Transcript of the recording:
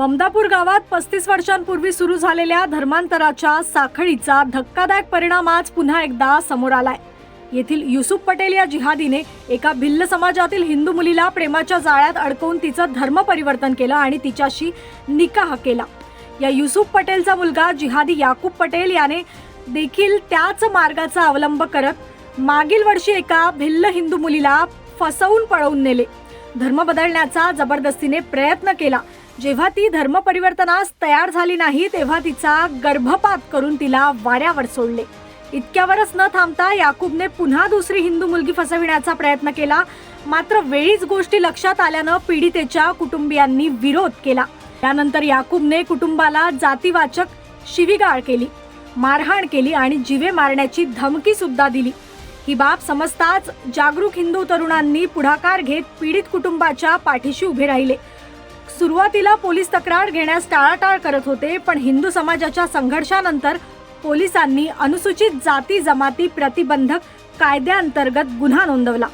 ममदापूर गावात पस्तीस वर्षांपूर्वी सुरू झालेल्या धर्मांतराच्या साखळीचा धक्कादायक परिणाम आज पुन्हा एकदा समोर आलाय. येथील युसुफ पटेल या जिहादीने एका भिल्ल समाजातील हिंदू मुलीला प्रेमाच्या जाळ्यात अडकवून तिचं धर्म परिवर्तन केलं आणि तिच्याशी निकाह केला. या युसुफ पटेलचा मुलगा जिहादी याकूब पटेल याने देखील त्याच मार्गाचा अवलंब करत मागील वर्षी एका भिल्ल हिंदू मुलीला फसवून पळवून नेले. धर्म बदलण्याचा जबरदस्तीने प्रयत्न केला. जेव्हा ती धर्म परिवर्तनास तयार झाली नाही तेव्हा तिचा गर्भपात करून तिला वाऱ्यावर सोडले. इतक्यावरच न थांबता याकूबने पुन्हा दुसरी हिंदू मुलगी फसविण्याचा प्रयत्न केला. मात्र वेळीच गोष्टी लक्षात आल्यानं पीडितेच्या कुटुंबियांनी विरोध केला. त्यानंतर याकूबने कुटुंबाला जातीवाचक शिवीगाळ केली मारहाण केली आणि जीवे मारण्याची धमकी सुद्धा दिली. ही बाब समजताच जागरूक हिंदू तरुणांनी पुढाकार घेत पीडित कुटुंबाच्या पाठीशी उभे राहिले. सुरुवातीला पोलीस तक्रार घेण्यास टाळाटाळ करत होते पण हिंदू समाजाच्या संघर्षानंतर पोलिसांनी अनुसूचित जाती जमाती प्रतिबंधक कायद्याअंतर्गत गुन्हा नोंदवला.